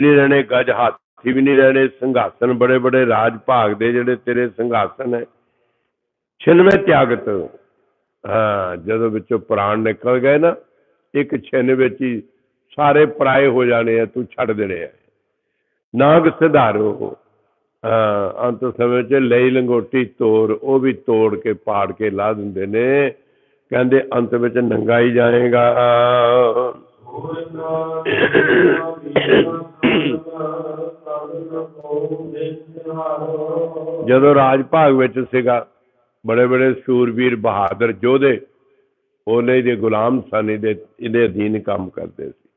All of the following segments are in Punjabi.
ਨਹੀਂ ਰਹਿਣੇ, ਗਜ ਹਾਥੀ ਵੀ ਨਹੀਂ ਰਹਿਣੇ। ਸੰਘਾਸਨ ਬੜੇ ਬੜੇ ਰਾਜ ਭਾਗ ਦੇ ਜਿਹੜੇ ਤੇਰੇ ਸੰਘਾਸਨ ਹੈ ਛਿਨਵੇਂ ਤਿਆਗਤ। ਹਾਂ, ਜਦੋਂ ਵਿੱਚੋਂ ਪ੍ਰਾਣ ਨਿਕਲ ਗਏ ਨਾ, ਇੱਕ ਛਿਨ ਵਿੱਚ ਹੀ ਸਾਰੇ ਪਰਾਏ ਹੋ ਜਾਣੇ ਆ, ਤੂੰ ਛੱਡ ਦੇਣੇ ਆ। ਨਾਗ ਸਿਧਾਰੋ, ਹਾਂ, ਅੰਤ ਸਮੇਂ 'ਚ ਲਈ ਲੰਗੋਟੀ ਤੋੜ ਉਹ ਵੀ ਤੋੜ ਕੇ ਪਾੜ ਕੇ ਲਾ ਦਿੰਦੇ ਨੇ। ਕਹਿੰਦੇ ਅੰਤ ਵਿੱਚ ਨੰਗਾ ਹੀ ਜਾਏਗਾ। ਜਦੋਂ ਰਾਜ ਭਾਗ ਵਿੱਚ ਸੀਗਾ, ਬੜੇ ਬੜੇ ਸੂਰਬੀਰ ਬਹਾਦਰ ਯੋਧੇ ਉਹਨੇ ਦੇ ਗੁਲਾਮ ਸਨ, ਇਹਦੇ ਇਹਦੇ ਅਧੀਨ ਕੰਮ ਕਰਦੇ ਸੀ।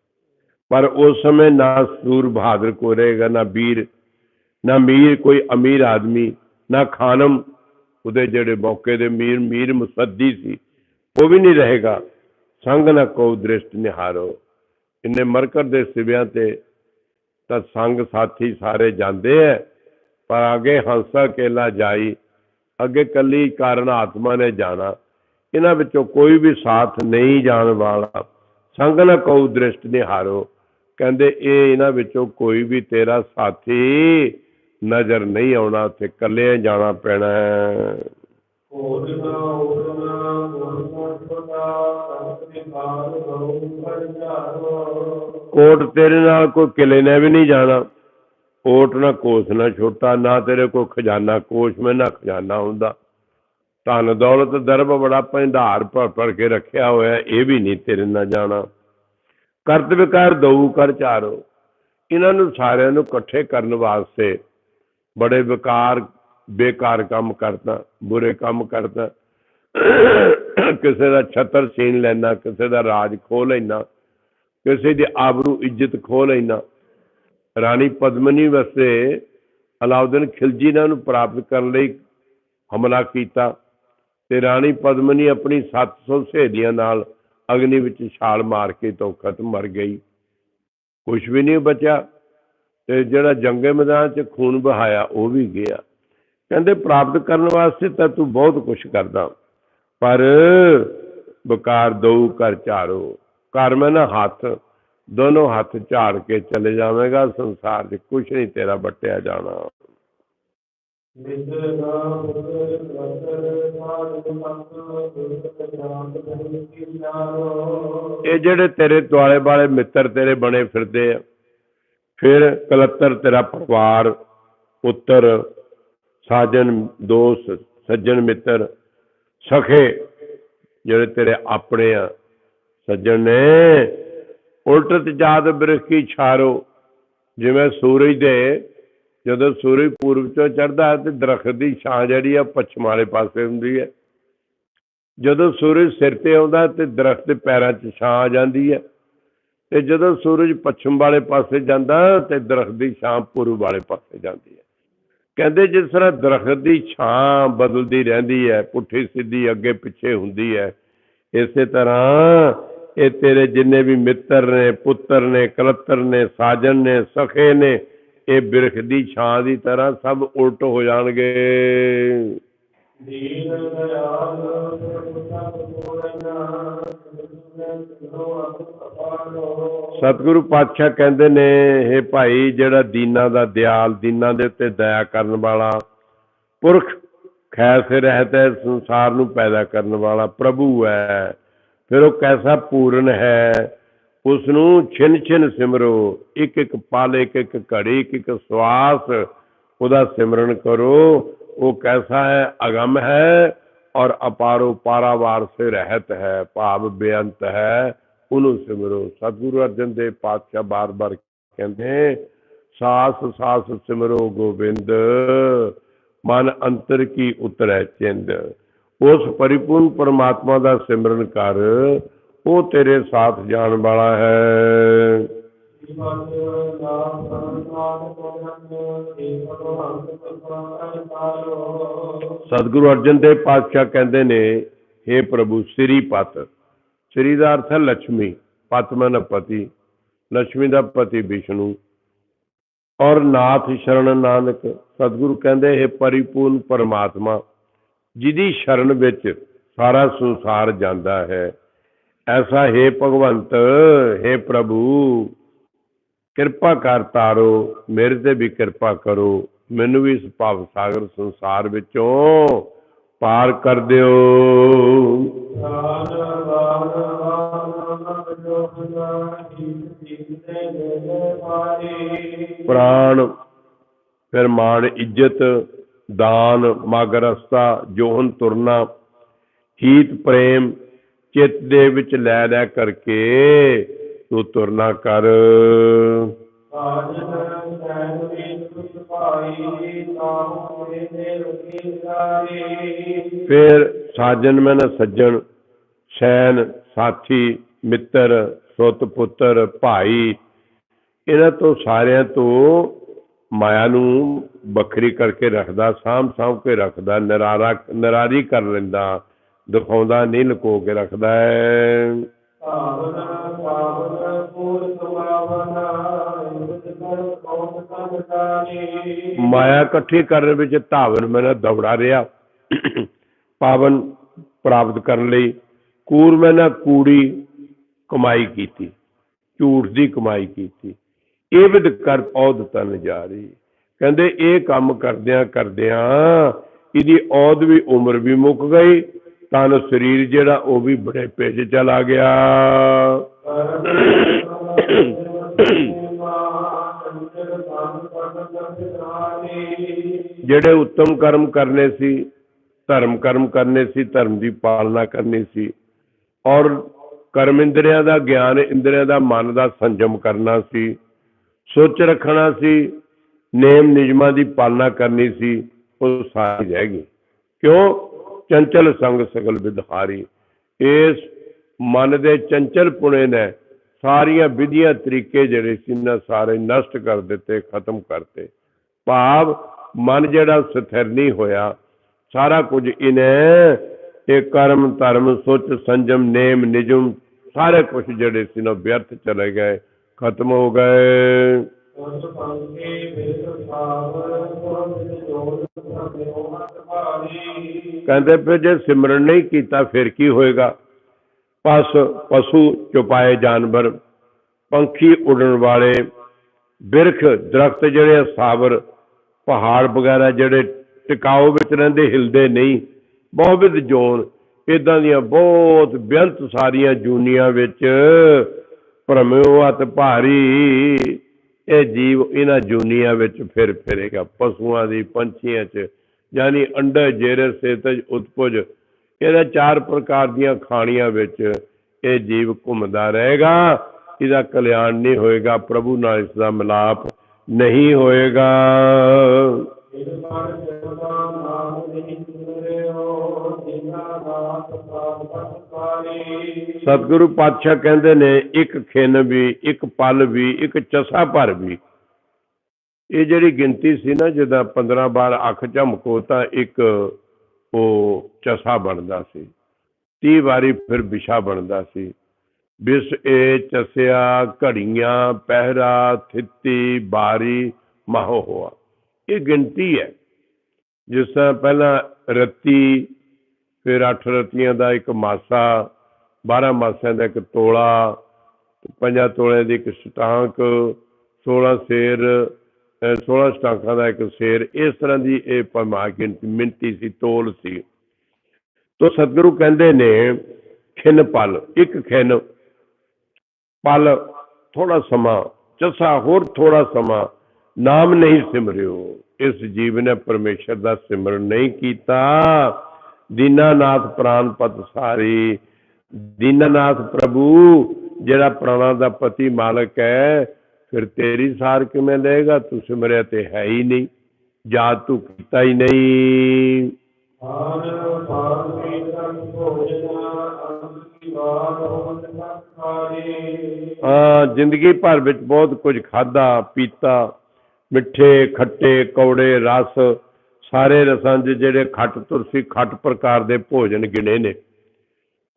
ਪਰ ਉਸ ਸਮੇਂ ਨਾ ਸੂਰ ਬਹਾਦਰ ਕੋ ਰਹੇਗਾ, ਨਾ ਵੀਰ ਨਾ ਮੀਰ, ਕੋਈ ਅਮੀਰ ਆਦਮੀ, ਨਾ ਖਾਨਮ, ਉਹਦੇ ਜਿਹੜੇ ਮੌਕੇ ਦੇ ਮੀਰ ਮੀਰ ਮੁਸੱਦੀ ਸੀ, ਉਹ ਵੀ ਨਹੀਂ ਰਹੇਗਾ। ਸੰਗ ਨਾ ਕੋ ਦ੍ਰਿਸ਼ਟ ਨਿਹਾਰੋ। ਇੰਨੇ ਮਰਕਰ ਦੇ ਸਿਵਿਆਂ ਤੇ ਤਾਂ ਸੰਗ ਸਾਥੀ ਸਾਰੇ ਜਾਂਦੇ ਐ, ਪਰ ਅੱਗੇ ਹੰਸਾ ਕੇਲਾ ਜਾਈ, ਅੱਗੇ ਕੱਲੀ ਕਾਰਨ ਆਤਮਾ ਨੇ ਜਾਣਾ। ਇਹਨਾਂ ਵਿੱਚੋਂ ਕੋਈ ਵੀ ਸਾਥ ਨਹੀਂ ਜਾਣ ਵਾਲਾ। ਸੰਗ ਨਾ ਕਉ ਦ੍ਰਿਸ਼ਟ ਨਿਹਾਰੋ। ਕਹਿੰਦੇ, ਇਹ ਇਹਨਾਂ ਵਿੱਚੋਂ ਕੋਈ ਵੀ ਤੇਰਾ ਸਾਥੀ ਨਜ਼ਰ ਨਹੀਂ ਆਉਣਾ ਤੇ ਇਕੱਲੇ ਜਾਣਾ ਪੈਣਾ ਕੋਟਨਾ ਉਰਨਾ ਕੋਟਨਾ ਕੋਟ ਤੇਰੇ ਨਾਲ ਕੋਈ ਕਿਲੇ ਨੇ ਵੀ ਨਹੀਂ ਜਾਣਾ। ਕੋਟ ਨਾ ਕੋਸ ਨਾ ਛੋਟਾ, ਨਾ ਤੇਰੇ ਕੋਈ ਖਜ਼ਾਨਾ, ਕੋਸ਼ ਮੈਂ ਨਾ ਖਜ਼ਾਨਾ ਹੁੰਦਾ। ਧਨ ਦੌਲਤ ਦਰਬ ਬੜਾ ਭੰਡਾਰ ਭਰ ਭਰ ਕੇ ਰੱਖਿਆ ਹੋਇਆ ਇਹ ਵੀ ਨਹੀਂ ਤੇਰੇ ਨਾਲ ਜਾਣਾ। ਕਰਤ ਵਿਕਾਰ ਦਊ ਕਰ ਚਾਰੋ। ਇਹਨਾਂ ਨੂੰ ਸਾਰਿਆਂ ਨੂੰ ਇਕੱਠੇ ਕਰਨ ਵਾਸਤੇ ਬੜੇ ਵਿਕਾਰ ਬੇਕਾਰ ਕੰਮ ਕਰਦਾ ਬੁਰੇ ਕੰਮ ਕਰਦਾ ਕਿਸੇ ਦਾ ਛਤਰ ਛੀਨ ਲੈਣਾ ਕਿਸੇ ਦਾ ਰਾਜ ਖੋਹ ਲੈਣਾ ਕਿਸੇ ਦੀ ਆਬਰੂ ਇੱਜ਼ਤ ਖੋਹ ਲੈਣਾ ਰਾਣੀ ਪਦਮਨੀ ਵਸੇ ਅਲਾਉਦੀਨ ਖਿਲਜੀ ਨੇ ਉਹਨੂੰ ਪ੍ਰਾਪਤ ਕਰਨ ਲਈ ਹਮਲਾ ਕੀਤਾ ਤੇ ਰਾਣੀ ਪਦਮਨੀ ਆਪਣੀ 700 ਸਹੇਲੀਆਂ ਨਾਲ ਅਗਨੀ ਵਿੱਚ ਛਾਲ ਮਾਰ ਕੇ ਤੋਂ ਮਰ ਗਈ। ਕੁਝ ਵੀ ਨਹੀਂ ਬਚਿਆ ਤੇ ਜਿਹੜਾ ਜੰਗੇ ਮੈਦਾਨ 'ਚ ਖੂਨ ਬਹਾਇਆ ਉਹ ਵੀ ਗਿਆ। ਕਹਿੰਦੇ ਪ੍ਰਾਪਤ ਕਰਨ ਵਾਸਤੇ ਤਾਂ ਤੂੰ ਬਹੁਤ ਕੁਝ ਕਰਦਾ। ਪਰ ਬਕਾਰ ਦਊ ਕਰ ਝਾੜੋ। ਕਰ ਮੈਂ ਨਾ ਹੱਥ ਦੋਨੋਂ ਹੱਥ ਝਾੜ ਕੇ ਚਲੇ ਜਾਵੇਂਗਾ ਸੰਸਾਰ 'ਚ ਕੁਝ ਨਹੀਂ ਤੇਰਾ ਵੱਟਿਆ ਜਾਣਾ। ਇਹ ਜਿਹੜੇ ਤੇਰੇ ਦੁਆਲੇ ਵਾਲੇ ਮਿੱਤਰ ਤੇਰੇ ਬਣੇ ਫਿਰਦੇ ਆ ਫਿਰ ਕਲੱਤਰ ਤੇਰਾ ਪਰਿਵਾਰ ਪੁੱਤਰ ਸਾਜਨ, ਦੋਸਤ, ਸੱਜਣ ਮਿੱਤਰ, ਸਖੇ, ਜਿਹੜੇ ਤੇਰੇ ਆਪਣੇ ਆ। ਸੱਜਣ ਨੇ ਉਲਟ ਤੇ ਜਾਤ ਬਰਖੀ ਛਾਰੋ। ਜਿਵੇਂ ਸੂਰਜ ਦੇ, ਜਦੋਂ ਸੂਰਜ ਪੂਰਬ ਚੋਂ ਚੜ੍ਹਦਾ ਹੈ ਤੇ ਦਰਖਤ ਦੀ ਛਾਂ ਜਿਹੜੀ ਆ ਪੱਛਮ ਵਾਲੇ ਪਾਸੇ ਹੁੰਦੀ ਹੈ। ਜਦੋਂ ਸੂਰਜ ਸਿਰ ਤੇ ਆਉਂਦਾ ਤੇ ਦਰਖਤ ਦੇ ਪੈਰਾਂ 'ਚ ਛਾਂ ਆ ਜਾਂਦੀ ਹੈ। ਤੇ ਜਦੋਂ ਸੂਰਜ ਪੱਛਮ ਵਾਲੇ ਪਾਸੇ ਜਾਂਦਾ ਤੇ ਦਰਖਤ ਦੀ ਛਾਂ ਪੂਰਬ ਵਾਲੇ ਪਾਸੇ ਜਾਂਦੀ ਹੈ। ਕਹਿੰਦੇ ਜਿਸ ਤਰ੍ਹਾਂ ਦਰਖਤ ਦੀ ਛਾਂ ਬਦਲਦੀ ਰਹਿੰਦੀ ਹੈ, ਪੁੱਠੀ ਸਿੱਧੀ ਅੱਗੇ ਪਿੱਛੇ ਹੁੰਦੀ ਹੈ, ਇਸੇ ਤਰ੍ਹਾਂ ਇਹ ਤੇਰੇ ਜਿੰਨੇ ਵੀ ਮਿੱਤਰ ਨੇ, ਪੁੱਤਰ ਨੇ, ਕਲੱਤਰ ਨੇ, ਸਾਜਨ ਨੇ, ਸਖੇ ਨੇ, ਇਹ ਬਿਰਖ ਦੀ ਛਾਂ ਦੀ ਤਰ੍ਹਾਂ ਸਭ ਉਲਟ ਹੋ ਜਾਣਗੇ। ਦੀਨ ਦਇਆਲ, ਸਭ ਪੂਰਨਾ ਸਤਿਗੁਰੂ ਪਾਤਸ਼ਾਹ ਕਹਿੰਦੇ ਨੇ ਇਹ ਭਾਈ ਜਿਹੜਾ ਦੀਨਾਂ ਦਾ ਦਿਆਲ, ਦੀਨਾਂ ਦੇ ਉੱਤੇ ਦਇਆ ਕਰਨ ਵਾਲਾ ਪੁਰਖ ਖੈਰ ਸੇ ਰਹਿਤ ਹੈ, ਸੰਸਾਰ ਨੂੰ ਪੈਦਾ ਕਰਨ ਵਾਲਾ ਪ੍ਰਭੂ ਹੈ, ਫਿਰ ਉਹ ਕੈਸਾ ਪੂਰਨ ਹੈ? ਉਸ ਨੂੰ ਛਿਨ ਛਿਨ ਸਿਮਰੋ, ਇੱਕ ਇੱਕ ਪਲ, ਇੱਕ ਇੱਕ ਘੜੀ, ਇੱਕ ਇੱਕ ਸਵਾਸ ਉਹਦਾ ਸਿਮਰਨ ਕਰੋ, ਉਹ ਕੈਸਾ ਹੈ? ਅਗਮ ਹੈ। ਔਰ ਅਪਾਰੋ ਪਾਰਾਵਾਰ ਸੇ ਰਹਿਤ ਹੈ, ਭਾਵ ਬੇਅੰਤ ਹੈ। ਉਹਨੂੰ ਸਿਮਰੋ, ਸਤਿਗੁਰੂ ਅਰਜਨ ਦੇਵ ਪਾਤਸ਼ਾਹ ਬਾਰ-ਬਾਰ ਕਹਿੰਦੇ ਸਾਸ ਸਾਸ ਸਿਮਰੋ ਗੋਬਿੰਦ, ਮਨ ਅੰਤਰ ਕੀ ਉਤਰੈ ਚਿੰਦ। ਉਸ ਪਰਿਪੂਰਨ ਪਰਮਾਤਮਾ ਦਾ ਸਿਮਰਨ ਕਰ, ਉਹ ਤੇਰੇ ਸਾਥ ਜਾਣ ਵਾਲਾ ਹੈ। ਸਤਿਗੁਰੂ ਅਰਜਨ ਦੇਵ ਪਾਤਸ਼ਾਹ ਕਹਿੰਦੇ ਨੇ हे ਪ੍ਰਭੂ, ਸ੍ਰੀ ਪਤ। ਸ੍ਰੀ ਦਾ ਅਰਥ ਹੈ ਲక్ష్ਮੀ ਪਤਮਨ ਪਤੀ। ਲక్ష్ਮੀ ਦਾ ਪਤੀ ਵਿਸ਼ਨੂੰ। ਔਰ ਨਾਥ ਸ਼ਰਨ ਨਾਨਕ, ਸਤਿਗੁਰੂ ਕਹਿੰਦੇ, ਹੈ ਪਰਿਪੂਰਨ ਪਰਮਾਤਮਾ, ਜਿਹਦੀ ਸ਼ਰਨ ਵਿੱਚ ਸਾਰਾ ਸੰਸਾਰ ਜਾਂਦਾ ਹੈ। ਐਸਾ, ਹੈ ਭਗਵੰਤ, ਹੈ ਪ੍ਰਭੂ। ਕਿਰਪਾ ਕਰ ਤਾਰੋ, ਮੇਰੇ ਤੇ ਵੀ ਕਿਰਪਾ ਕਰੋ। ਮੈਨੂੰ ਵੀ ਇਸ ਭਵ ਸਾਗਰ ਸੰਸਾਰ ਵਿੱਚੋਂ ਪਾਰ ਕਰ ਦਿਓ। ਪ੍ਰਾਣ, ਫਿਰ ਮਾਣ, ਇੱਜ਼ਤ, ਦਾਨ ਮਗ ਰਸਤਾ ਜੋਹਨ ਤੁਰਨਾ, ਹੀਤ, ਪ੍ਰੇਮ, ਚਿੱਤ ਦੇ ਵਿੱਚ ਲੈ ਲੈ ਕਰਕੇ ਤੂੰ ਤੁਰਨਾ ਕਰ। ਫਿਰ ਸਾਜਨ ਮੈਂ ਸੱਜਣ, ਸ਼ੈਨ, ਸਾਥੀ, ਮਿੱਤਰ, ਸੁੱਤ ਪੁੱਤਰ, ਭਾਈ, ਇਹਨਾਂ ਤੋਂ ਸਾਰਿਆਂ ਤੋਂ ਮਾਇਆ ਨੂੰ ਵੱਖਰੀ ਕਰਕੇ ਰੱਖਦਾ, ਸਾਂਭ ਸਾਂਭ ਕੇ ਰੱਖਦਾ, ਨਰਾਰਾ ਨਰਾਰੀ ਕਰ ਲੈਂਦਾ, ਦਿਖਾਉਂਦਾ, ਨਹੀਂ ਲੁਕੋ ਕੇ ਰੱਖਦਾ। ਹੈ ਮਾਇਆ ਇਕੱਠੀ ਕਰਨ ਵਿੱਚ ਧਾਵਨ ਮੈਨਾਂ ਦੌੜਾ ਰਿਹਾ। ਪਾਵਨ ਪ੍ਰਾਪਤ ਕਰਨ ਲਈ ਕੂਰ ਮੈਨਾਂ ਕੂੜੀ ਕਮਾਈ ਕੀਤੀ, ਝੂਠ ਦੀ ਕਮਾਈ ਕੀਤੀ। ਇਹ ਵਿਦ ਕਰ ਔਦ ਤਨ ਜਾ ਰਹੀ ਕਹਿੰਦੇ, ਇਹ ਕੰਮ ਕਰਦਿਆਂ ਕਰਦਿਆਂ ਇਹਦੀ ਔਦ ਵੀ ਉਮਰ ਵੀ ਮੁੱਕ ਗਈ, ਤਨ ਸਰੀਰ ਜਿਹੜਾ ਉਹ ਵੀ ਬੜੇ ਭੇਜ ਚਲਾ ਗਿਆ। ਜਿਹੜੇ ਉੱਤਮ ਕਰਮ ਕਰਨੇ ਸੀ, ਧਰਮ ਕਰਮ ਕਰਨੇ ਸੀ, ਧਰਮ ਦੀ ਪਾਲਣਾ ਕਰਨੀ ਸੀ, ਔਰ ਕਰਮ ਇੰਦਰੀਆਂ ਦਾ ਗਿਆਨ, ਇੰਦਰੀਆਂ ਦਾ ਮਨ ਦਾ ਸੰਜਮ ਕਰਨਾ ਸੀ, ਸੋਚ ਰੱਖਣਾ ਸੀ, ਨੇਮ ਨਿਯਮਾਂ ਦੀ ਪਾਲਣਾ ਕਰਨੀ ਸੀ, ਉਹ ਸਾਰੀ ਰਹਿ ਗਈ। ਕਿਉਂ? ਚੰਚਲ ਸੰਗ ਸਗਲ ਵਿਦਹਾਰੀ ਇਸ ਮਨ ਦੇ ਚੰਚਲ ਪੁਣੇ ਨੇ ਸਾਰੀਆਂ ਵਿਧੀਆਂ ਤਰੀਕੇ ਜਿਹੜੇ ਸੀ ਨਾ, ਸਾਰੇ ਨਸ਼ਟ ਕਰ ਦਿੱਤੇ, ਖਤਮ ਕਰਤੇ। ਭਾਵ ਮਨ ਜਿਹੜਾ ਸਥਿਰ ਨਹੀਂ ਹੋਇਆ ਸਾਰਾ ਕੁਝ ਇਹਨੇ ਇਹ ਕਰਮ ਧਰਮ ਸੁਚ ਸੰਜਮ ਨੇਮ ਨਿਜਮ ਸਾਰੇ ਕੁਝ ਜਿਹੜੇ ਸੀ ਨਾ ਵਿਅਰਥ ਚਲੇ ਗਏ ਖਤਮ ਹੋ ਗਏ। ਕਹਿੰਦੇ ਫਿਰ ਜੇ ਸਿਮਰਨ ਨਹੀਂ ਕੀਤਾ ਫਿਰ ਕੀ ਹੋਏਗਾ? ਪਸ ਪਸ਼ੂ ਚੁਪਾਏ ਜਾਨਵਰ ਪੰਖੀ ਉਡਣ ਵਾਲੇ ਬਿਰਖ ਦਰਖਤ ਜਿਹੜੇ ਆ ਸਾਬਰ ਪਹਾੜ ਵਗੈਰਾ ਜਿਹੜੇ ਟਿਕਾਓ ਵਿੱਚ ਰਹਿੰਦੇ, ਹਿਲਦੇ ਨਹੀਂ, ਬਹੁਤ ਜੋਨ। ਇਦਾਂ ਦੀਆਂ ਬਹੁਤ ਬੇਅੰਤ ਸਾਰੀਆਂ ਜੂਨੀਆਂ ਵਿੱਚ ਭਰਮਿਓ ਅਤ ਭਾਰੀ। ਇਹ ਜੀਵ ਇਹਨਾਂ ਜੂਨੀਆਂ ਵਿੱਚ ਫਿਰ ਫਿਰੇਗਾ। ਪਸ਼ੂਆਂ ਦੀ ਪੰਛੀਆਂ 'ਚ, ਯਾਨੀ ਅੰਡਾ, ਜੇਰੇ, ਸੇਤਜ, ਉਤਪੁਜ, ਇਹਦਾ ਚਾਰ ਪ੍ਰਕਾਰ ਦੀਆਂ ਖਾਣੀਆਂ ਵਿੱਚ ਇਹ ਜੀਵ ਘੁੰਮਦਾ ਰਹੇਗਾ। ਇਹਦਾ ਕਲਿਆਣ ਨਹੀਂ ਹੋਏਗਾ। ਪ੍ਰਭੂ ਨਾਲ ਇਸ ਦਾ ਮਿਲਾਪ ਨਹੀਂ ਹੋਏਗਾ। ਸਤਿਗੁਰੂ ਪਾਤਸ਼ਾਹ ਕਹਿੰਦੇ ਨੇ, ਇੱਕ ਖਿੰਨ ਵੀ, ਇੱਕ ਪਲ ਵੀ, ਇੱਕ ਚਸਾ ਭਰ ਵੀ। ਇਹ ਜਿਹੜੀ ਗਿਣਤੀ ਸੀ ਨਾ ਜਿੱਦਾਂ 15 ਵਾਰ ਅੱਖ ਝਮਕੋ, ਤਾਂ ਇੱਕ ਉਹ ਚਸਾ ਬਣਦਾ ਸੀ। 30 ਵਾਰੀ ਫਿਰ ਵਿਸ਼ਾ ਬਣਦਾ ਸੀ। ਬਿਸ ਏ ਚਸਿਆ, ਘੜੀਆਂ, ਪਹਿਰਾ, ਥਿੱਤੀ, ਬਾਰੀ, ਮਾਹੋ ਹੋਆ। ਇਹ ਗਿਣਤੀ ਹੈ। ਜਿਸ ਤਰ੍ਹਾਂ ਪਹਿਲਾਂ ਰੱਤੀ, ਫਿਰ ਅੱਠ ਰਤੀਆਂ ਦਾ ਇੱਕ ਮਾਸਾ 12 ਮਾਸਿਆਂ ਦਾ ਇੱਕ ਤੋਲਾ, ਪੰਜਾਂ ਤੋਲਿਆਂ ਦੀ ਇੱਕ ਸਟਾਂਕ 16 ਸੇਰ, ਅਹ 16 ਸਟਾਂਕਾਂ ਦਾ ਇੱਕ ਸੇਰ। ਇਸ ਤਰ੍ਹਾਂ ਦੀ ਇਹ ਪਮਾ ਗਿਣਤੀ ਮਿੰਤੀ ਸੀ, ਤੋਲ ਸੀ। ਤੋ ਸਤਿਗੁਰੂ ਕਹਿੰਦੇ ਨੇ, ਖਿੰਨ ਪਲ, ਇੱਕ ਖਿੰਨ ਪਲ ਥੋੜਾ ਸਮਾਂ ਚਸਾ ਹੋਰ ਥੋੜਾ ਸਮਾਂ, ਨਾਮ ਨਹੀਂ ਸਿਮਰਿਓ। ਇਸ ਜੀਵ ਨੇ ਪਰਮੇਸ਼ਰ ਦਾ ਸਿਮਰਨ ਨਹੀਂ ਕੀਤਾ। ਦੀਨਾਨਾਥ ਪ੍ਰਾਨ ਪਤ ਸਾਰੀ। ਦੀਨਾਨਾਥ ਪ੍ਰਭੂ, ਜਿਹੜਾ ਪ੍ਰਾਣਾਂ ਦਾ ਪਤੀ ਮਾਲਕ ਹੈ, ਫਿਰ ਤੇਰੀ ਸਾਰ ਕਿਵੇਂ ਲਏਗਾ ਤੂੰ ਸਿਮਰਿਆ ਤੇ ਹੈ ਹੀ ਨਹੀਂ ਜਾ ਤੂੰ ਕੀਤਾ ਹੀ ਨਹੀਂ। ਆਨ ਪਾਰਮੀ ਤਨ ਭੋਜਨਾ ਹਾਂ ਜ਼ਿੰਦਗੀ ਭਰ ਵਿੱਚ ਬਹੁਤ ਕੁਝ ਖਾਦਾ ਪੀਤਾ, ਮਿੱਠੇ, ਖੱਟੇ, ਕੌੜੇ, ਰਸ, ਸਾਰੇ ਰਸਾਂ 'ਚ ਜਿਹੜੇ ਖੱਟ ਤੁਰਸੀ ਖੱਟ ਪ੍ਰਕਾਰ ਦੇ ਭੋਜਨ ਗਿਣੇ ਨੇ।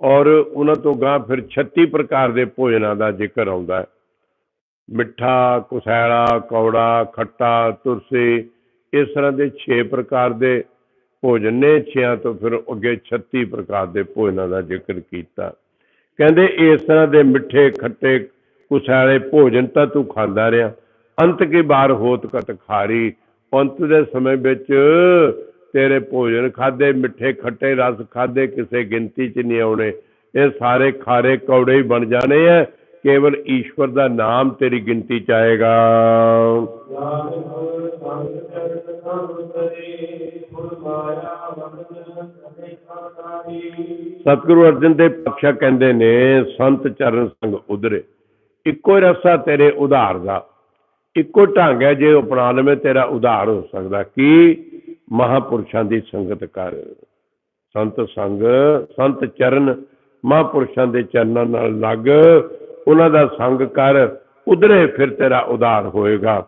ਔਰ ਉਹਨਾਂ ਤੋਂ ਗਾਂ ਫਿਰ 36 ਪ੍ਰਕਾਰ ਦੇ ਭੋਜਨਾਂ ਦਾ ਜ਼ਿਕਰ ਆਉਂਦਾ ਹੈ। ਮਿੱਠਾ ਕੁਸੈਲਾ ਕੌੜਾ, ਖੱਟਾ ਤੁਰਸੀ ਇਸ ਤਰ੍ਹਾਂ ਦੇ 6 ਪ੍ਰਕਾਰ ਦੇ ਭੋਜਨ ਨੇ ਛਿਆਂ ਤੋਂ ਫਿਰ ਅੱਗੇ 36 ਪ੍ਰਕਾਰ ਦੇ ਭੋਜਨਾਂ ਦਾ ਜ਼ਿਕਰ ਕੀਤਾ। ਕਹਿੰਦੇ, ਇਸ ਤਰ੍ਹਾਂ ਦੇ ਮਿੱਠੇ, ਖੱਟੇ, ਕੁਸਾਲੇ ਭੋਜਨ ਤਾਂ ਤੂੰ ਖਾਂਦਾ ਰਿਹਾ। ਅੰਤ ਕੀ ਬਾਰ ਹੋਤ ਕਤ ਖਾਰੀ। ਅੰਤ ਦੇ ਸਮੇਂ ਵਿੱਚ ਤੇਰੇ ਭੋਜਨ ਖਾਦੇ ਮਿੱਠੇ, ਖੱਟੇ ਰਸ ਖਾਦੇ ਕਿਸੇ ਗਿਣਤੀ 'ਚ ਨਹੀਂ ਆਉਣੇ। ਇਹ ਸਾਰੇ ਖਾਰੇ ਕੌੜੇ ਹੀ ਬਣ ਜਾਣੇ ਆ ਕੇਵਲ ਈਸ਼ਵਰ ਦਾ ਨਾਮ ਤੇਰੀ ਗਿਣਤੀ 'ਚ ਆਏਗਾ। ਸਤਿਗੁਰੂ ਅਰਜਨ ਦੇਵ ਪਾਤਸ਼ਾਹ ਕਹਿੰਦੇ ਨੇ, ਸੰਤ ਚਰਨ ਸੰਗ ਉਧਰੇ, ਇੱਕੋ ਰਸਾ ਤੇਰੇ ਉਧਾਰ ਦਾ, ਇੱਕੋ ਢੰਗ ਹੈ ਜੇ ਅਪਣਾ ਲਵੇਂ ਤੇਰਾ ਉਧਾਰ ਹੋ ਸਕਦਾ। ਕੀ? ਮਹਾਪੁਰਸ਼ਾਂ ਦੀ ਸੰਗਤ ਕਰ। ਸੰਤ ਸੰਗ, ਸੰਤ ਚਰਨ ਮਹਾਪੁਰਸ਼ਾਂ ਦੇ ਚਰਨਾਂ ਨਾਲ ਲੱਗ। ਉਹਨਾਂ ਦਾ ਸੰਗ ਕਰ, ਉਧਰੇ ਫਿਰ ਤੇਰਾ ਉਧਾਰ ਹੋਏਗਾ।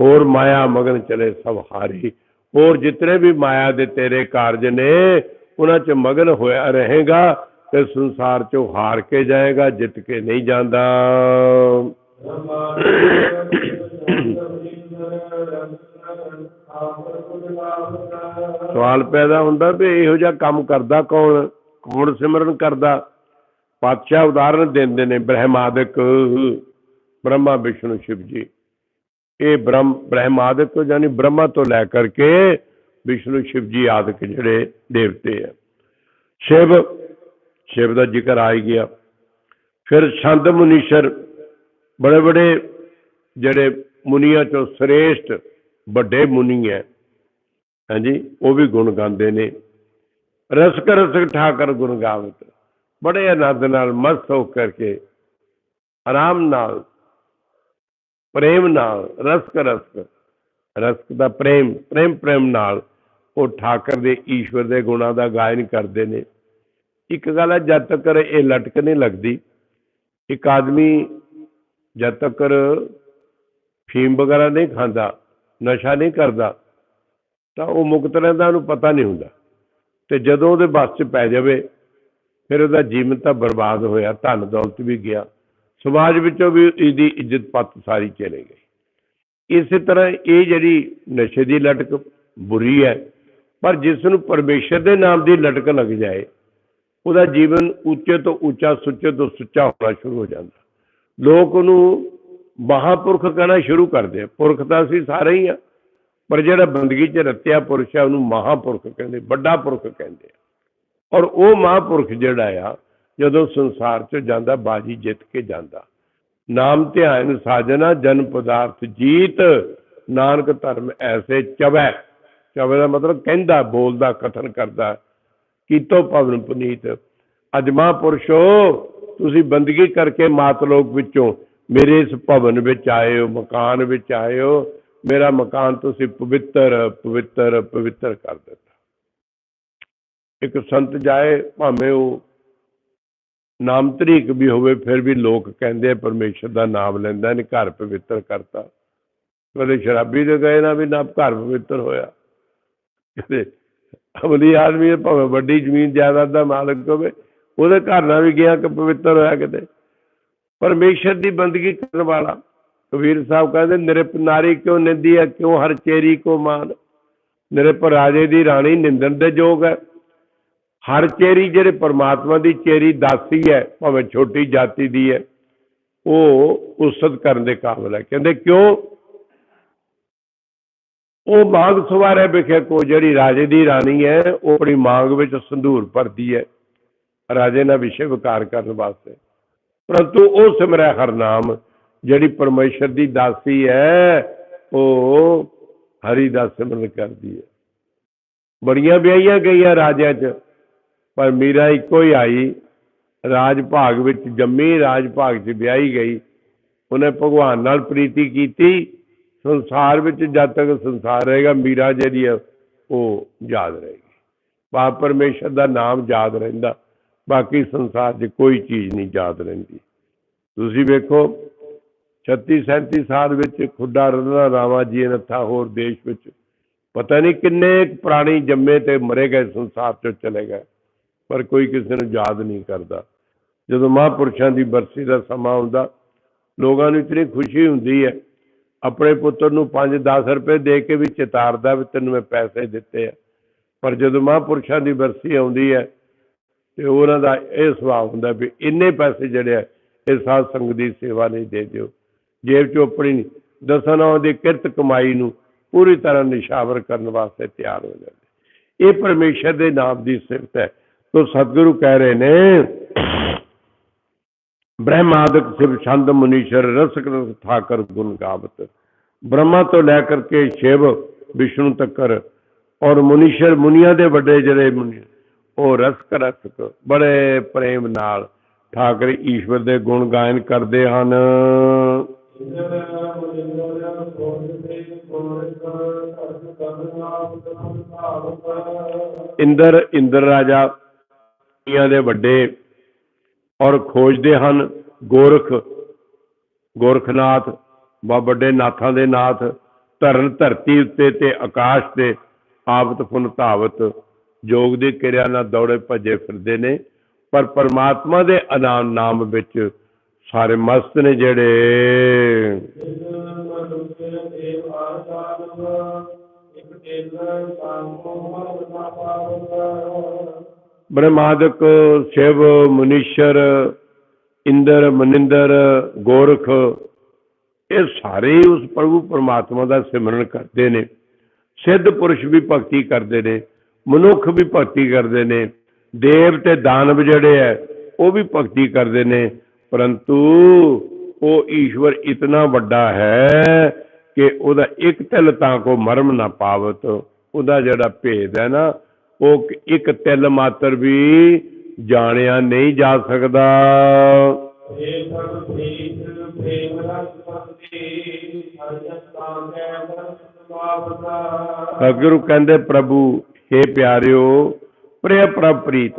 ਹੋਰ ਮਾਇਆ ਮਗਨ ਚਲੇ ਸਭ ਹਾਰੀ। ਹੋਰ ਜਿਤਨੇ ਵੀ ਮਾਇਆ ਦੇ ਤੇਰੇ ਕਾਰਜ ਨੇ, ਉਹਨਾਂ 'ਚ ਮਗਨ ਹੋਇਆ ਰਹੇਗਾ ਤੇ ਸੰਸਾਰ 'ਚੋਂ ਹਾਰ ਕੇ ਜਾਏਗਾ, ਜਿੱਤ ਕੇ ਨਹੀਂ ਜਾਂਦਾ। ਸਵਾਲ ਪੈਦਾ ਹੁੰਦਾ ਵੀ ਇਹੋ ਜਿਹਾ ਕੰਮ ਕਰਦਾ ਕੌਣ? ਕੌਣ ਸਿਮਰਨ ਕਰਦਾ? ਪਾਤਸ਼ਾਹ ਉਦਾਹਰਨ ਦਿੰਦੇ ਨੇ ਬ੍ਰਹਮਾਦਿਕ। ਬ੍ਰਹਮਾ ਵਿਸ਼ਨੂੰ ਸ਼ਿਵ ਜੀ। ਇਹ ਬ੍ਰਹਮ, ਬ੍ਰਹਮਾਦਿਕ ਤੋਂ ਯਾਨੀ ਬ੍ਰਹਮਾ ਤੋਂ ਲੈ ਕਰਕੇ ਵਿਸ਼ਨੂੰ ਸ਼ਿਵ ਜੀ ਆਦਿਕ ਜਿਹੜੇ ਦੇਵਤੇ ਆ। ਸ਼ਿਵ ਸ਼ਿਵ ਦਾ ਜ਼ਿਕਰ ਆ ਗਿਆ। ਫਿਰ ਛੰਦ ਮੁਨੀਸ਼ਰ ਬੜੇ ਬੜੇ ਜਿਹੜੇ ਮੁਨੀਆਂ ਚੋਂ ਸ੍ਰੇਸ਼ਟ ਵੱਡੇ ਮੁਨੀ ਹੈ ਹਾਂਜੀ, ਉਹ ਵੀ ਗੁਣ ਗਾਉਂਦੇ ਨੇ। ਰਸਕ ਰਸਕ ਠਾਕਰ ਗੁਣ ਗਾਵਤ। ਬੜੇ ਆਨੰਦ ਨਾਲ, ਮਸਤ ਹੋ ਕਰਕੇ, ਆਰਾਮ ਨਾਲ, ਪ੍ਰੇਮ ਨਾਲ, ਰਸਕ ਰਸਕ ਰਸਕ ਦਾ ਪ੍ਰੇਮ ਪ੍ਰੇਮ ਪ੍ਰੇਮ ਨਾਲ ਉਹ ਠਾਕਰ ਦੇ ਈਸ਼ਵਰ ਦੇ ਗੁਣਾਂ ਦਾ ਗਾਇਨ ਕਰਦੇ ਨੇ। ਇੱਕ ਗੱਲ ਹੈ, ਜਦ ਤੱਕ ਇਹ ਲਟਕ ਨਹੀਂ ਲੱਗਦੀ, ਇੱਕ ਆਦਮੀ ਜਦ ਤੱਕ ਫੀਮ ਵਗੈਰਾ ਨਹੀਂ ਖਾਂਦਾ, ਨਸ਼ਾ ਨਹੀਂ ਕਰਦਾ, ਤਾਂ ਉਹ ਮੁਕਤ ਰਹਿੰਦਾ, ਉਹਨੂੰ ਪਤਾ ਨਹੀਂ ਹੁੰਦਾ। ਤੇ ਜਦੋਂ ਉਹਦੇ ਬਸ 'ਚ ਪੈ ਜਾਵੇ ਫਿਰ ਉਹਦਾ ਜੀਵਨ ਤਾਂ ਬਰਬਾਦ ਹੋਇਆ, ਧਨ ਦੌਲਤ ਵੀ ਗਿਆ। ਸਮਾਜ ਵਿੱਚੋਂ ਵੀ ਇਹਦੀ ਇੱਜ਼ਤ ਪੱਤ ਸਾਰੀ ਚਲੇ ਗਈ। ਇਸੇ ਤਰ੍ਹਾਂ ਇਹ ਜਿਹੜੀ ਨਸ਼ੇ ਦੀ ਲਟਕ ਬੁਰੀ ਹੈ, ਪਰ ਜਿਸ ਨੂੰ ਪਰਮੇਸ਼ਰ ਦੇ ਨਾਮ ਦੀ ਲਟਕ ਲੱਗ ਜਾਏ, ਉਹਦਾ ਜੀਵਨ ਉੱਚੇ ਤੋਂ ਉੱਚਾ, ਸੁੱਚੇ ਤੋਂ ਸੁੱਚਾ ਹੋਣਾ ਸ਼ੁਰੂ ਹੋ ਜਾਂਦਾ। ਲੋਕ ਉਹਨੂੰ ਮਹਾਪੁਰਖ ਕਹਿਣਾ ਸ਼ੁਰੂ ਕਰਦੇ ਆ। ਪੁਰਖ ਤਾਂ ਅਸੀਂ ਸਾਰੇ ਹੀ ਆ, ਪਰ ਜਿਹੜਾ ਬੰਦਗੀ 'ਚ ਰਤਿਆ ਪੁਰਸ਼ ਹੈ ਉਹਨੂੰ ਮਹਾਪੁਰਖ ਕਹਿੰਦੇ, ਵੱਡਾ ਪੁਰਖ ਕਹਿੰਦੇ ਆ। ਔਰ ਉਹ ਮਹਾਪੁਰਖ ਜਿਹੜਾ ਆ, ਜਦੋਂ ਸੰਸਾਰ 'ਚ ਜਾਂਦਾ, ਬਾਜੀ ਜਿੱਤ ਕੇ ਜਾਂਦਾ। ਨਾਮ ਧਿਆਨ ਸਾਜਨਾ, ਜਨ ਪਦਾਰਥ ਜੀਤ, ਨਾਨਕ ਧਰਮ ਐਸੇ ਚਵੈ। ਚਵੈ ਦਾ ਮਤਲਬ ਕਹਿੰਦਾ, ਬੋਲਦਾ, ਕਥਨ ਕਰਦਾ, ਕੀਤੋ ਪਵਨ ਪੁਨੀਤ। ਅੱਜ ਮਹਾਂਪੁਰਸ਼ੋ, ਤੁਸੀਂ ਬੰਦਗੀ ਕਰਕੇ ਮਾਤ ਲੋਕ ਵਿੱਚੋਂ ਮੇਰੇ ਇਸ ਭਵਨ ਵਿੱਚ ਆਏ ਹੋ, ਮਕਾਨ ਵਿੱਚ ਆਏ ਹੋ। ਮੇਰਾ ਮਕਾਨ ਤੁਸੀਂ ਪਵਿੱਤਰ ਪਵਿੱਤਰ ਪਵਿੱਤਰ ਕਰ ਦਿੱਤਾ। ਇੱਕ ਸੰਤ ਜਾਏ, ਭਾਵੇਂ ਉਹ ਨਾਮ ਤਰੀਕ ਵੀ ਹੋਵੇ, ਫਿਰ ਵੀ ਲੋਕ ਕਹਿੰਦੇ ਆ ਪਰਮੇਸ਼ਰ ਦਾ ਨਾਮ ਲੈਂਦਾ ਨੇ ਘਰ ਪਵਿੱਤਰ ਕਰਤਾ। ਕਦੇ ਸ਼ਰਾਬੀ ਦੇ ਗਏ ਨਾ ਵੀ ਨਾ ਘਰ ਪਵਿੱਤਰ ਹੋਇਆ। ਕਦੇ ਅਮਲੀ ਆਦਮੀ ਭਾਵੇਂ ਵੱਡੀ ਜ਼ਮੀਨ ਜਾਇਦਾਦ ਦਾ ਮਾਲਕ ਹੋਵੇ, ਉਹਦੇ ਘਰ ਨਾਲ ਵੀ ਗਿਆ ਕਿ ਪਵਿੱਤਰ ਹੋਇਆ ਕਿਤੇ। ਪਰਮੇਸ਼ਰ ਦੀ ਬੰਦਗੀ ਕਰਨ ਵਾਲਾ, ਕਬੀਰ ਸਾਹਿਬ ਕਹਿੰਦੇ ਨਿਰਪ ਨਾਰੀ ਕਿਉਂ ਨਿੰਦੀ ਹੈ? ਕਿਉਂ ਹਰ ਚੇਰੀ ਕੋ ਮਾਨ? ਨਿਰਪ ਰਾਜੇ ਦੀ ਰਾਣੀ ਨਿੰਦਣ ਦੇ ਯੋਗ ਹੈ। ਹਰ ਚੇਰੀ ਜਿਹੜੇ ਪਰਮਾਤਮਾ ਦੀ ਚੇਰੀ ਦਾਸੀ ਹੈ, ਭਾਵੇਂ ਛੋਟੀ ਜਾਤੀ ਦੀ ਹੈ, ਉਹ ਉਸਤ ਕਰਨ ਦੇ ਕਾਬਿਲ ਹੈ। ਕਹਿੰਦੇ ਕਿਉਂ? ਉਹ ਮਾਂਗ ਸਵਾਰੇ ਵਿਖੇ ਕੋ ਜਿਹੜੀ ਰਾਜੇ ਦੀ ਰਾਣੀ ਹੈ, ਉਹ ਆਪਣੀ ਮਾਂਗ ਵਿੱਚ ਸੰਧੂਰ ਭਰਦੀ ਹੈ, ਰਾਜੇ ਨਾਲ ਵਿਸ਼ੇ ਵਿਕਾਰ ਕਰਨ ਵਾਸਤੇ। ਪਰੰਤੂ ਉਹ ਸਿਮਰੈ ਹਰ ਨਾਮ, ਜਿਹੜੀ ਪਰਮੇਸ਼ਰ ਦੀ ਦਾਸੀ ਹੈ, ਉਹ ਹਰੀ ਦਾ ਸਿਮਰਨ ਕਰਦੀ ਹੈ। ਬੜੀਆਂ ਵਿਆਹੀਆਂ ਗਈਆਂ ਰਾਜਿਆਂ 'ਚ। ਪਰ ਮੀਰਾ ਇੱਕੋ ਹੀ ਆਈ, ਰਾਜ ਭਾਗ ਵਿੱਚ ਜੰਮੀ, ਰਾਜ ਭਾਗ 'ਚ ਵਿਆਹੀ ਗਈ। ਉਹਨੇ ਭਗਵਾਨ ਨਾਲ ਪ੍ਰੀਤੀ ਕੀਤੀ। ਸੰਸਾਰ ਵਿੱਚ ਜਦ ਤੱਕ ਸੰਸਾਰ ਰਹੇਗਾ, ਮੀਰਾ ਜਿਹੜੀ ਹੈ ਉਹ ਯਾਦ ਰਹੇਗੀ। ਬਾ ਪਰਮੇਸ਼ਰ ਦਾ ਨਾਮ ਯਾਦ ਰਹਿੰਦਾ। ਬਾਕੀ ਸੰਸਾਰ 'ਚ ਕੋਈ ਚੀਜ਼ ਨਹੀਂ ਯਾਦ ਰਹਿੰਦੀ। ਤੁਸੀਂ ਵੇਖੋ 36 37 ਸਾਲ ਵਿੱਚ ਖੁੱਡਾ ਰੰਧਨਾ ਰਾਮਾ ਜੀ ਨੱਥਾ ਹੋਰ ਦੇਸ਼ ਵਿੱਚ ਪਤਾ ਨਹੀਂ ਕਿੰਨੇ ਪੁਰਾਣੀ ਜੰਮੇ ਤੇ ਮਰੇ ਗਏ, ਸੰਸਾਰ 'ਚੋਂ ਚਲੇ ਗਏ। ਪਰ ਕੋਈ ਕਿਸੇ ਨੂੰ ਯਾਦ ਨਹੀਂ ਕਰਦਾ। ਜਦੋਂ ਮਹਾਂਪੁਰਸ਼ਾਂ ਦੀ ਬਰਸੀ ਦਾ ਸਮਾਂ ਆਉਂਦਾ, ਲੋਕਾਂ ਨੂੰ ਇਤਨੀ ਖੁਸ਼ੀ ਹੁੰਦੀ ਹੈ। ਆਪਣੇ ਪੁੱਤਰ ਨੂੰ 5-10 ਰੁਪਏ ਦੇ ਕੇ ਵੀ ਚਿਤਾਰਦਾ ਵੀ ਤੈਨੂੰ ਮੈਂ ਪੈਸੇ ਦਿੱਤੇ ਆ। ਪਰ ਜਦੋਂ ਮਹਾਂਪੁਰਸ਼ਾਂ ਦੀ ਬਰਸੀ ਆਉਂਦੀ ਹੈ, ਤੇ ਉਹਨਾਂ ਦਾ ਇਹ ਸੁਭਾਅ ਹੁੰਦਾ ਵੀ ਇੰਨੇ ਪੈਸੇ ਜਿਹੜੇ ਆ, ਇਹ ਸਾਧ ਸੰਗਤ ਦੀ ਸੇਵਾ ਨਹੀਂ ਦੇ ਦਿਓ। ਜੇਬ ਚੋਂ ਆਪਣੀ ਦਸਨਾਂ ਦੀ ਕਿਰਤ ਕਮਾਈ ਨੂੰ ਪੂਰੀ ਤਰ੍ਹਾਂ ਨਿਸ਼ਾਵਰ ਕਰਨ ਵਾਸਤੇ ਤਿਆਰ ਹੋ ਜਾਂਦੇ। ਇਹ ਪਰਮੇਸ਼ਰ ਦੇ ਨਾਮ ਦੀ ਸਿਫਤ ਹੈ। ਤੋ ਸਤਿਗੁਰੂ ਕਹਿ ਰਹੇ ਨੇ, ਬ੍ਰਹਮਾਦਿਕ ਸ਼ਿਵ ਛੰਦ ਮੁਨੀਸ਼ਰ ਰਸਕ ਰਸ ਠਾਕਰ ਗੁਣ ਗਾਵਤ। ਬ੍ਰਹਮਾ ਤੋਂ ਲੈ ਕਰਕੇ ਸ਼ਿਵ ਵਿਸ਼ਨੂੰ ਤੱਕਰ ਔਰ ਮੁਨੀਸ਼ਰ ਮੁਨੀਆਂ ਦੇ ਵੱਡੇ ਜਿਹੜੇ ਮੁਨੀ ਉਹ ਰਸਕ ਰਸਕ ਬੜੇ ਪ੍ਰੇਮ ਨਾਲ ਠਾਕਰ ਈਸ਼ਵਰ ਦੇ ਗੁਣ ਗਾਇਨ ਕਰਦੇ ਹਨ। ਇੰਦਰ ਇੰਦਰ ਰਾਜਾ ਦੁਨੀਆਂ ਦੇ ਵੱਡੇ ਔਰ ਖੋਜਦੇ ਹਨ ਗੋਰਖ ਗੋਰਖਨਾਥ ਬਾ ਵੱਡੇ ਨਾਥਾਂ ਦੇ ਨਾਥ ਧਰਨ ਧਰਤੀ ਉੱਤੇ ਤੇ ਆਕਾਸ਼ ਤੇ ਆਵਤ ਪੁਨ ਧਾਵਤ ਜੋਗ ਦੀ ਕਿਰਿਆ ਨਾਲ ਦੌੜੇ ਭੱਜੇ ਫਿਰਦੇ ਨੇ ਪਰ ਪਰਮਾਤਮਾ ਦੇ ਅਨਾਮ ਨਾਮ ਵਿੱਚ ਸਾਰੇ ਮਸਤ ਨੇ ਜਿਹੜੇ ਇੰਦਰ ਤੇਲ ਸਾਮੋ ਮਨ ਨਾ ਪਾਵਕ ਬ੍ਰਹਮਾਦਿਕ ਸ਼ਿਵ ਮੁਨੀਸ਼ਰ, ਇੰਦਰ ਮਨਿੰਦਰ, ਗੋਰਖ, ਇਹ ਸਾਰੇ ਹੀ ਉਸ ਪ੍ਰਭੂ ਪਰਮਾਤਮਾ ਦਾ ਸਿਮਰਨ ਕਰਦੇ ਨੇ। ਸਿੱਧ ਪੁਰਸ਼ ਵੀ ਭਗਤੀ ਕਰਦੇ ਨੇ, ਮਨੁੱਖ ਵੀ ਭਗਤੀ ਕਰਦੇ ਨੇ, ਦੇਵ ਤੇ ਦਾਨਵ ਜਿਹੜੇ ਹੈ ਉਹ ਵੀ ਭਗਤੀ ਕਰਦੇ ਨੇ। ਪਰੰਤੂ ਉਹ ਈਸ਼ਵਰ ਇਤਨਾ ਵੱਡਾ ਹੈ ਕਿ ਉਹਦਾ ਇੱਕ ਤਿਲ ਤਾਂ ਕੋ ਮਰਮ ਨਾ ਪਾਵਤ, ਉਹਦਾ ਜਿਹੜਾ ਭੇਦ ਹੈ ਨਾ ਉਹ ਇੱਕ ਤਿਲ ਮਾਤਰ ਵੀ ਜਾਣਿਆ ਨਹੀਂ ਜਾ ਸਕਦਾ। ਇਹ ਸਤਿਗੁਰੂ ਕਹਿੰਦੇ, ਪ੍ਰਭੂ हे ਪਿਆਰਿਓ ਪ੍ਰਿਯ ਪ੍ਰਭ ਪ੍ਰੀਤ,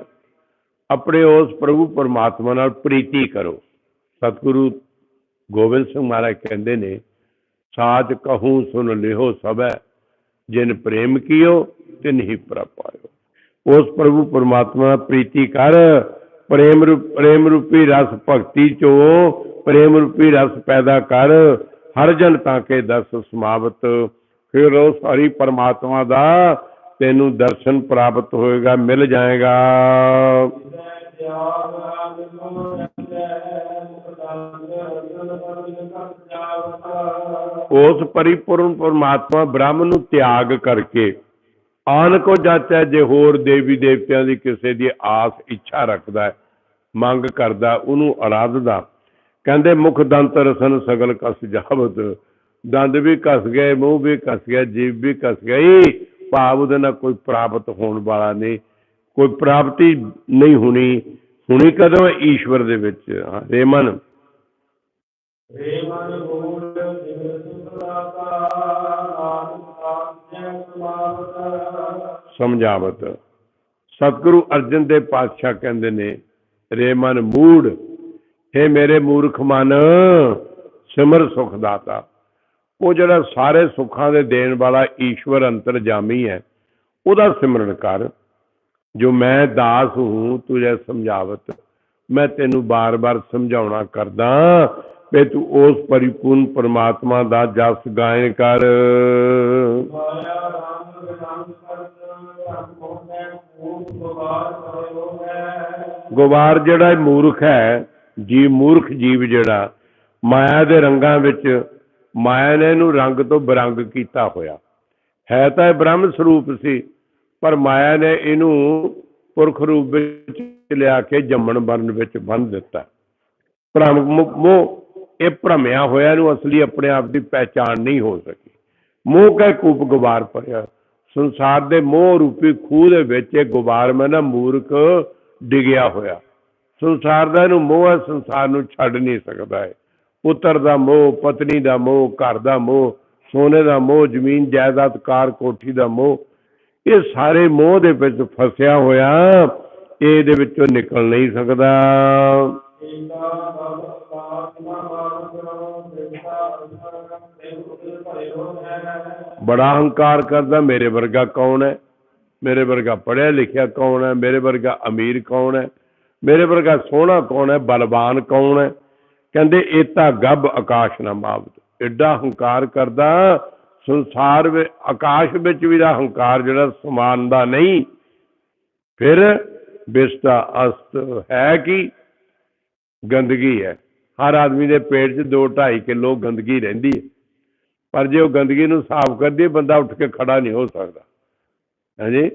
ਆਪਣੇ ਉਸ ਪ੍ਰਭੂ ਪਰਮਾਤਮਾ ਨਾਲ ਪ੍ਰੀਤੀ ਕਰੋ। ਸਤਿਗੁਰੂ ਗੋਬਿੰਦ ਸਿੰਘ ਮਹਾਰਾਜ ਕਹਿੰਦੇ ਨੇ, ਸਾਚ ਕਹੂੰ ਸੁਨ ਲਿਓ ਸਭੈ, ਜਿਨ ਪ੍ਰੇਮ ਕੀਓ ਤਿਨ ਹੀ ਪ੍ਰਭ ਉਸ ਪ੍ਰਭੂ ਪਰਮਾਤਮਾ ਪ੍ਰੀਤੀ ਕਰ, ਪ੍ਰੇਮ ਰੂਪ, ਪ੍ਰੇਮ ਰੂਪੀ ਰਸ ਭਗਤੀ ਚੋਂ, ਪ੍ਰੇਮ ਰੂਪੀ ਰਸ ਪੈਦਾ ਕਰ, ਹਰ ਜਨ ਤਾਂ ਕੇ ਦਸ ਸਮਾਵਤ। ਫਿਰ ਉਸ ਹਰੀ ਪਰਮਾਤਮਾ ਦਾ ਤੈਨੂੰ ਦਰਸ਼ਨ ਪ੍ਰਾਪਤ ਹੋਏਗਾ, ਮਿਲ ਜਾਏਗਾ। ਉਸ ਪਰਿਪੂਰਨ ਪਰਮਾਤਮਾ ਬ੍ਰਹਮ ਨੂੰ ਤਿਆਗ ਕਰਕੇ ਆਨ ਕੋ ਜਾਚੈ ਜੇ ਹੋਰ ਦੇਵੀ ਦੇਵਤਿਆਂ ਦੀ ਕਿਸੇ ਦੀ ਆਸ ਇੱਛਾ ਰੱਖਦਾ ਮੰਗ ਕਰਦਾ ਉਹਨੂੰ ਅਰਾਧਦਾ ਕਹਿੰਦੇ ਮੁਖ ਦੰਤ ਰਸਨ ਸਗਲ ਕਸ ਜਾਵਤ, ਦੰਦ ਵੀ ਕਸ ਗਏ, ਮੂੰਹ ਵੀ ਕਸ ਗਿਆ, ਜੀਭ ਵੀ ਕਸ ਗਈ, ਭਾਵ ਉਹਦੇ ਨਾਲ ਕੋਈ ਪ੍ਰਾਪਤ ਹੋਣ ਵਾਲਾ ਨਹੀਂ, ਕੋਈ ਪ੍ਰਾਪਤੀ ਨਹੀਂ ਹੋਣੀ, ਹੁਣੀ ਕਦੋਂ ਈਸ਼ਵਰ ਦੇ ਵਿੱਚ? ਰੇਮਨ। ਰੇ ਮੂਲ ਜਿਵ ਸੁਖਦਾਤਾ ਨਾਨਕ ਆਸੈ ਸਮਾਵਤ ਸਮਝਾਵਤ। ਸਤਿਗੁਰੂ ਅਰਜਨ ਦੇ ਪਾਤਸ਼ਾਹ ਕਹਿੰਦੇ ਨੇ, ਰੇ ਮਨ ਮੂੜ हे ਮੇਰੇ ਮੂਰਖ ਮਨ, ਸਿਮਰ ਸੁਖ ਦਾਤਾ। ਉਹ ਜਿਹੜਾ ਸਾਰੇ ਸੁੱਖਾਂ ਦੇ ਦੇਣ ਵਾਲਾ ਈਸ਼ਵਰ ਅੰਤਰਜਾਮੀ ਹੈ, ਉਹਦਾ ਸਿਮਰਨ ਕਰ। ਜੋ ਮੈਂ ਦਾਸ ਹੂੰ, ਤੁਝੇ ਸਮਝਾਵਤ। ਮੈਂ ਤੈਨੂੰ ਬਾਰ-ਬਾਰ ਸਮਝਾਉਣਾ ਕਰਦਾ ਕਿ ਤੂੰ ਉਸ ਪਰਿਪੂਰਨ ਪਰਮਾਤਮਾ ਦਾ ਜਸ ਗਾਇਨ ਕਰ। ਗਵਾਰ ਜਿਹੜਾ ਇਹ ਮੂਰਖ ਹੈ, ਜੀ ਮੂਰਖ ਜੀਵ ਜਿਹੜਾ, ਮਾਇਆ ਦੇ ਰੰਗਾਂ ਵਿੱਚ ਮਾਇਆ ਨੇ ਇਹਨੂੰ ਰੰਗ ਤੋਂ ਬਰੰਗ ਕੀਤਾ ਹੋਇਆ। ਹੈ ਤਾਂ ਇਹ ਬ੍ਰਹਮ ਸਰੂਪ ਸੀ, ਪਰ ਮਾਇਆ ਨੇ ਇਹਨੂੰ ਪੁਰਖ ਰੂਪ ਵਿੱਚ ਲਿਆ ਕੇ ਜੰਮਣ ਮਰਨ ਵਿੱਚ ਬੰਨ ਦਿੱਤਾ। ਭ੍ਰਮ ਮੋਹ, ਇਹ ਭ੍ਰਮਿਆ ਹੋਇਆ ਨੂੰ ਅਸਲੀ ਆਪਣੇ ਆਪ ਦੀ ਪਹਿਚਾਣ ਨਹੀਂ ਹੋ ਸਕੀ। ਮੋਹ ਕਾ ਕੂਪ ਗੁਬਾਰ ਭਰਿਆ। ਸੰਸਾਰ ਦੇ ਮੋਹ ਰੂਪੀ ਖੂਹ ਦੇ ਵਿੱਚ ਇਹ ਗੁਬਾਰ ਮੈਂ ਨਾ ਮੂਰਖ ਡਿਗਿਆ ਹੋਇਆ। ਸੰਸਾਰ ਦਾ ਇਹਨੂੰ ਮੋਹ ਹੈ, ਸੰਸਾਰ ਨੂੰ ਛੱਡ ਨਹੀਂ ਸਕਦਾ ਹੈ ਪੁੱਤਰ ਦਾ ਮੋਹ, ਪਤਨੀ ਦਾ ਮੋਹ, ਘਰ ਦਾ ਮੋਹ, ਸੋਨੇ ਦਾ ਮੋਹ, ਜ਼ਮੀਨ, ਜਾਇਦਾਦ, ਕਾਰ, ਕੋਠੀ ਦਾ ਮੋਹ, ਇਹ ਸਾਰੇ ਮੋਹ ਦੇ ਵਿੱਚ ਫਸਿਆ ਹੋਇਆ, ਇਹਦੇ ਵਿੱਚੋਂ ਨਿਕਲ ਨਹੀਂ ਸਕਦਾ। ਬੜਾ ਹੰਕਾਰ ਕਰਦਾ, ਮੇਰੇ ਵਰਗਾ ਕੌਣ ਹੈ? ਮੇਰੇ ਵਰਗਾ ਪੜ੍ਹਿਆ ਲਿਖਿਆ ਕੌਣ ਹੈ? ਮੇਰੇ ਵਰਗਾ ਅਮੀਰ ਕੌਣ ਹੈ? ਮੇਰੇ ਵਰਗਾ ਸੋਹਣਾ ਕੌਣ ਹੈ? ਬਲਵਾਨ ਕੌਣ ਹੈ? ਕਹਿੰਦੇ, ਇਹ ਤਾਂ ਗੱਬ ਆਕਾਸ਼ ਨਾ ਮਾਵਤ। ਐਡਾ ਹੰਕਾਰ ਕਰਦਾ, ਸੰਸਾਰ ਵਿੱਚ, ਆਕਾਸ਼ ਵਿੱਚ ਵੀ ਦਾ ਹੰਕਾਰ ਜਿਹੜਾ ਸਮਾਨ ਦਾ ਨਹੀਂ। ਫਿਰ ਬਿਸਤਾ ਅਸਤ ਹੈ ਕੀ? ਗੰਦਗੀ ਹੈ। ਹਰ ਆਦਮੀ ਦੇ ਪੇਟ 'ਚ 2.5 ਕਿਲੋ ਗੰਦਗੀ ਰਹਿੰਦੀ ਹੈ। ਪਰ ਜੇ ਉਹ ਗੰਦਗੀ ਨੂੰ ਸਾਫ਼ ਕਰ ਦਈਏ ਬੰਦਾ ਉੱਠ ਕੇ ਖੜਾ ਨਹੀਂ ਹੋ ਸਕਦਾ। ਹਾਂਜੀ?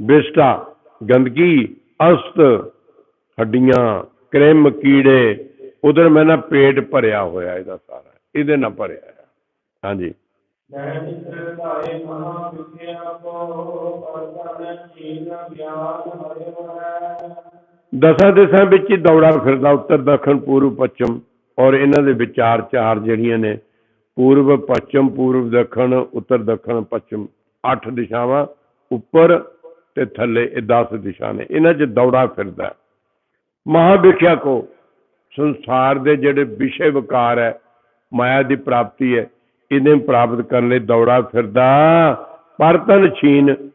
ਬਿਸਟਾ, ਗੰਦਗੀ, ਅਸਤ, ਹੱਡੀਆਂ, ਕ੍ਰਿਮ, ਕੀੜੇ, ਉਧਰ ਮੈਂ ਨਾ ਪੇਟ ਭਰਿਆ ਹੋਇਆ ਇਹਦਾ ਸਾਰਾ, ਇਹਦੇ ਨਾਲ ਭਰਿਆ ਹਾਂਜੀ। ਨੈਣਿਕ ਦਸਾਂ ਦਿਸ਼ਾ ਵਿੱਚ ਹੀ ਦੌੜਾ ਫਿਰਦਾ ਉੱਤਰ, ਦੱਖਣ, ਪੂਰਬ, ਪੱਛਮ, ਔਰ ਇਹਨਾਂ ਦੇ ਵਿਚਾਰ ਚਾਰ ਜਿਹੜੀਆਂ ਨੇ, ਪੂਰਬ, ਪੱਛਮ, ਪੂਰਬ, ਦੱਖਣ, ਉੱਤਰ, ਦੱਖਣ, ਪੱਛਮ, ਅੱਠ ਦਿਸ਼ਾਵਾਂ। ਉੱਪਰ ਤੇ ਥੱਲੇ ਇਹ 10 ਦਿਸ਼ਾ ਨੇ। ਇਹਨਾਂ 'ਚ ਦੌੜਾ ਫਿਰਦਾ। ਹੈ। ਮਹਾਵਿਖਿਆ ਕੋ, ਸੰਸਾਰ ਦੇ ਜਿਹੜੇ ਵਿਸ਼ੇ ਵਿਕਾਰ ਹੈ, ਮਾਇਆ ਦੀ ਪ੍ਰਾਪਤੀ ਹੈ, ਇਹਨੇ ਪ੍ਰਾਪਤ ਕਰਨ ਲਈ ਦੌੜਾ ਫਿਰਦਾ। ਪਰਤਨ ਛੀਨ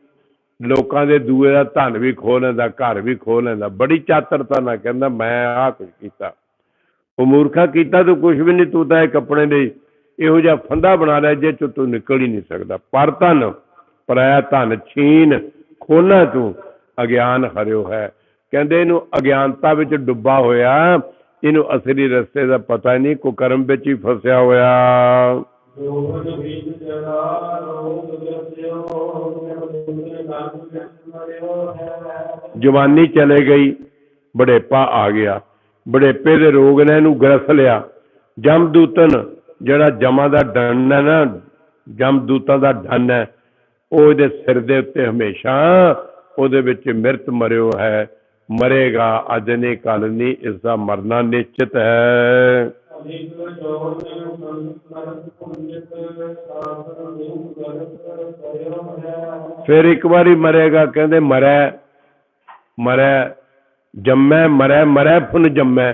ਲੋਕਾਂ ਦੇ ਦੂਏ ਦਾ ਧਨ ਵੀ ਖੋਹ ਲੈਂਦਾ, ਘਰ ਵੀ ਖੋਹ ਲੈਂਦਾ। ਬੜੀ ਚਾਤਰਤਾ ਨਾਲ ਕਹਿੰਦਾ, ਮੈਂ ਆਹ ਕੁਝ ਕੀਤਾ। ਉਹ ਮੂਰਖਾ ਕੀਤਾ ਤੂੰ ਕੁਝ ਵੀ ਨਹੀਂ, ਤੂੰ ਤਾਂ ਇਹ ਕੱਪੜੇ ਦੇ ਇਹੋ ਜਿਹਾ ਫੰਦਾ ਬਣਾ ਲਿਆ ਜੇ ਚੋਂ ਤੂੰ ਨਿਕਲ ਹੀ ਨਹੀਂ ਸਕਦਾ। ਪਰ ਧਨ ਛੀਨ ਖੋਨਾ ਤੂੰ, ਅਗਿਆਨ ਹਰਿਓ ਹੈ। ਕਹਿੰਦੇ ਇਹਨੂੰ ਅਗਿਆਨਤਾ ਵਿੱਚ ਡੁੱਬਾ ਹੋਇਆ। ਇਹਨੂੰ ਅਸਲੀ ਰਸਤੇ ਦਾ ਪਤਾ ਹੀ ਨਹੀਂ, ਕੁਕਰਮ ਵਿੱਚ ਹੀ ਫਸਿਆ ਹੋਇਆ। ਜਵਾਨੀ ਚਲੇ ਗਈ ਬੜੇਪਾ ਆ ਗਿਆ। ਬੜੇਪੇ ਦੇ ਰੋਗ ਨੇ ਇਹਨੂੰ ਗ੍ਰਸ ਲਿਆ। ਜਮਦੂਤਨ, ਜਿਹੜਾ ਜਮਾਂ ਦਾ ਡੰਨ ਹੈ ਨਾ, ਜਮਦੂਤਾਂ ਦਾ ਡੰਨ ਹੈ ਉਹ ਇਹਦੇ ਸਿਰ ਦੇ ਉੱਤੇ ਹਮੇਸ਼ਾ ਉਹਦੇ ਵਿੱਚ ਮਿਰਤ ਮਰਿਓ ਹੈ। ਮਰੇਗਾ ਅੱਜ ਨਹੀਂ ਕੱਲ ਨਹੀਂ, ਇਸ ਦਾ ਮਰਨਾ ਨਿਸ਼ਚਿਤ ਹੈ। ਫਿਰ ਇੱਕ ਵਾਰੀ ਮਰੇਗਾ, ਕਹਿੰਦੇ ਮਰੈ ਮਰੈ, ਜੰਮੈ, ਮਰੈ ਮਰੈ ਫੁਨ ਜੰਮੈ।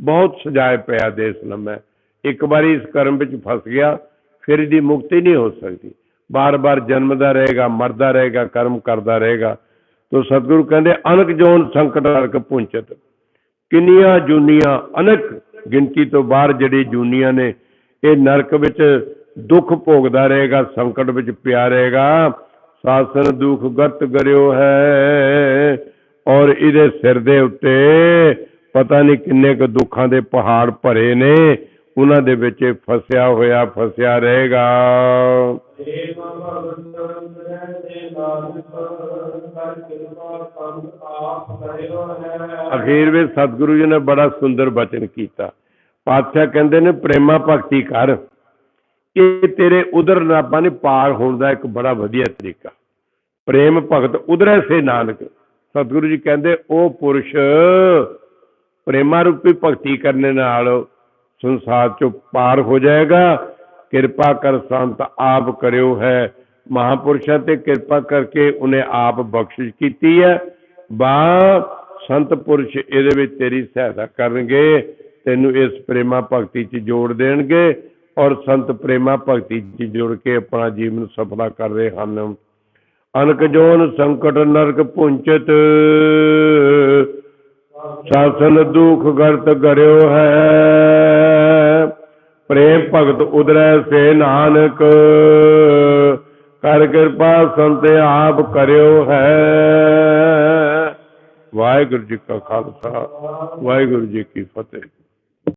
ਬਹੁਤ ਸਜਾਏ ਪਿਆ ਦੇਸ ਲੰਮੈ। ਇੱਕ ਵਾਰੀ ਇਸ ਕਰਮ ਵਿੱਚ ਫਸ ਗਿਆ, ਫਿਰ ਇਹਦੀ ਮੁਕਤੀ ਨਹੀਂ ਹੋ ਸਕਦੀ। ਬਾਰ-ਬਾਰ ਜਨਮਦਾ ਰਹੇਗਾ, ਮਰਦਾ ਰਹੇਗਾ, ਕਰਮ ਕਰਦਾ ਰਹੇਗਾ। ਤੋ ਸਤਿਗੁਰੂ ਕਹਿੰਦੇ, ਅਨਕ ਜੋਨ ਸੰਕਟ ਨਰਕ ਪੁੰਚਤ। ਕਿੰਨੀਆਂ ਜੂਨੀਆਂ ਅਨਕ ਗਿਣਤੀ ਤੋਂ ਬਾਹਰ ਜਿਹੜੀ ਜੂਨੀਆਂ ਨੇ, ਇਹ ਨਰਕ ਵਿੱਚ ਦੁੱਖ ਭੋਗਦਾ ਰਹੇਗਾ, ਸੰਕਟ ਵਿੱਚ ਪਿਆ ਰਹੇਗਾ। ਸਾਸਨ ਦੁੱਖ ਗਤ ਗਰਿਓ ਹੈ, ਔਰ ਇਹਦੇ ਸਿਰ ਦੇ ਉੱਤੇ ਪਤਾ ਨਹੀਂ ਕਿੰਨੇ ਕੁ ਦੁੱਖਾਂ ਦੇ ਪਹਾੜ ਭਰੇ ਨੇ। ਉਹਨਾਂ ਦੇ ਵਿੱਚ ਫਸਿਆ ਹੋਇਆ ਫਸਿਆ ਰਹੇਗਾ। ਅਖੀਰ ਵਿੱਚ ਸਤਿਗੁਰੂ ਜੀ ਨੇ ਬੜਾ ਸੁੰਦਰ ਬਚਨ ਕੀਤਾ। ਪਾਤਸ਼ਾਹ ਕਹਿੰਦੇ ਨੇ, ਪ੍ਰੇਮਾ ਭਗਤੀ ਕਰ ਇਹ ਤੇਰੇ ਉਧਰ ਰੱਬਾਂ ਨੇ ਪਾਰ ਹੋਣ ਦਾ ਇੱਕ ਬੜਾ ਵਧੀਆ ਤਰੀਕਾ। ਪ੍ਰੇਮ ਭਗਤ ਉਧਰੈ ਸੇ ਨਾਨਕ। ਸਤਿਗੁਰੂ ਜੀ ਕਹਿੰਦੇ, ਉਹ ਪੁਰਸ਼ ਪ੍ਰੇਮਾ ਰੂਪੀ ਭਗਤੀ ਕਰਨ ਨਾਲ ਸੰਸਾਰ ਚੋਂ ਪਾਰ ਹੋ ਜਾਏਗਾ। ਕਿਰਪਾ ਕਰ ਸੰਤ ਆਪ ਕਰਿਓ ਹੈ। ਮਹਾਪੁਰਸ਼ਾਂ ਤੇ ਕਿਰਪਾ ਕਰਕੇ ਉਹਨੇ ਆਪ ਬਖਸ਼ਿਸ਼ ਕੀਤੀ ਹੈ। ਬਾ, ਸੰਤ ਪੁਰਸ਼ ਇਹਦੇ ਵਿੱਚ ਤੇਰੀ ਸਹਾਇਤਾ ਕਰਨਗੇ, ਤੈਨੂੰ ਇਸ ਪ੍ਰੇਮਾ ਭਗਤੀ 'ਚ ਜੋੜ ਦੇਣਗੇ ਔਰ ਸੰਤ ਪ੍ਰੇਮਾ ਭਗਤੀ 'ਚ ਜੁੜ ਕੇ ਆਪਣਾ ਜੀਵਨ ਸਫਲਾ ਕਰ ਰਹੇ ਹਨ। ਅਨਕ ਜੋਨ ਸੰਕਟ ਨਰਕ ਪੁੰਚਤ, ਸਾਸਨ ਦੁਖ ਗਰਤ ਕਰਿਓ ਹੈ। ਪ੍ਰੇਮ ਭਗਤ ਉਦਰੈ ਸੇ ਨਾਨਕ। ਕਰ ਕਿਰਪਾ ਸੰਤ ਆਪ ਕਰਿਓ ਹੈ। ਵਾਹਿਗੁਰੂ ਜੀ ਕਾ ਖਾਲਸਾ, ਵਾਹਿਗੁਰੂ ਜੀ ਕੀ ਫਤਿਹ।